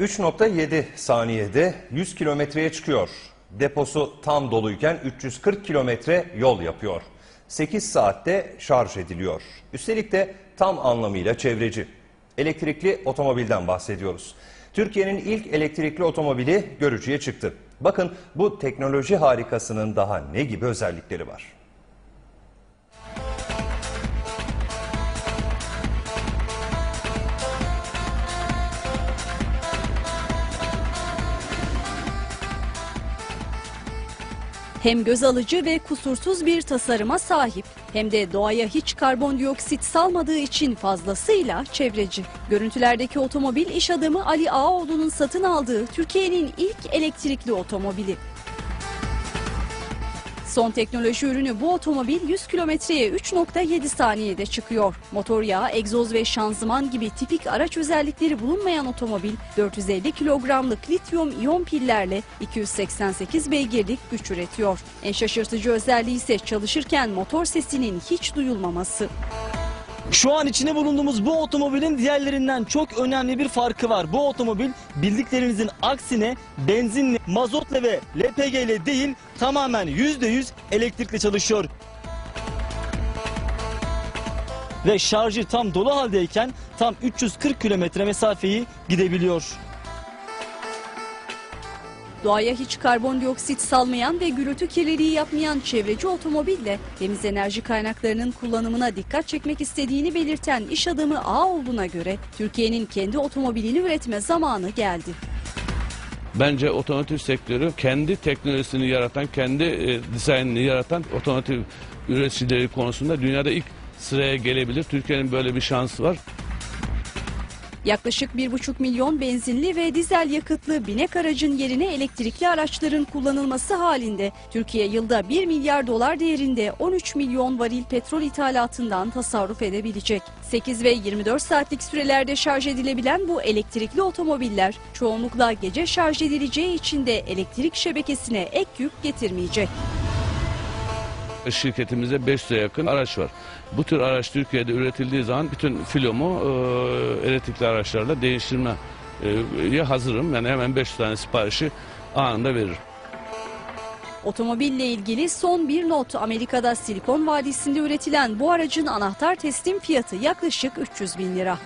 3.7 saniyede 100 kilometreye çıkıyor. Deposu tam doluyken 340 kilometre yol yapıyor. 8 saatte şarj ediliyor. Üstelik de tam anlamıyla çevreci. Elektrikli otomobilden bahsediyoruz. Türkiye'nin ilk elektrikli otomobili görücüye çıktı. Bakın bu teknoloji harikasının daha ne gibi özellikleri var. Hem göz alıcı ve kusursuz bir tasarıma sahip hem de doğaya hiç karbondioksit salmadığı için fazlasıyla çevreci. Görüntülerdeki otomobil iş adamı Ali Ağaoğlu'nun satın aldığı Türkiye'nin ilk elektrikli otomobili. Son teknoloji ürünü bu otomobil 100 kilometreye 3.7 saniyede çıkıyor. Motor yağı, egzoz ve şanzıman gibi tipik araç özellikleri bulunmayan otomobil 450 kilogramlık lityum iyon pillerle 288 beygirlik güç üretiyor. En şaşırtıcı özelliği ise çalışırken motor sesinin hiç duyulmaması. Şu an içinde bulunduğumuz bu otomobilin diğerlerinden çok önemli bir farkı var. Bu otomobil bildiklerinizin aksine benzinli, mazotla ve LPG ile değil tamamen %100 elektrikle çalışıyor. Ve şarjı tam dolu haldeyken tam 340 kilometre mesafeyi gidebiliyor. Doğaya hiç karbondioksit salmayan ve gürültü kirliliği yapmayan çevreci otomobille temiz enerji kaynaklarının kullanımına dikkat çekmek istediğini belirten iş adamı Ağoğlu'na göre Türkiye'nin kendi otomobilini üretme zamanı geldi. Bence otomotiv sektörü kendi teknolojisini yaratan, kendi e, dizaynını yaratan otomotiv üreticileri konusunda dünyada ilk sıraya gelebilir. Türkiye'nin böyle bir şansı var. Yaklaşık 1,5 milyon benzinli ve dizel yakıtlı binek aracın yerine elektrikli araçların kullanılması halinde Türkiye yılda 1 milyar dolar değerinde 13 milyon varil petrol ithalatından tasarruf edebilecek. 8 ve 24 saatlik sürelerde şarj edilebilen bu elektrikli otomobiller çoğunlukla gece şarj edileceği için de elektrik şebekesine ek yük getirmeyecek. Şirketimizde 500'e yakın araç var. Bu tür araç Türkiye'de üretildiği zaman bütün filomu e, elektrikli araçlarla değiştirmeye hazırım. Yani hemen 500 tane siparişi anında veririm. Otomobille ilgili son bir not. Amerika'da Silikon Vadisi'nde üretilen bu aracın anahtar teslim fiyatı yaklaşık 300 bin lira.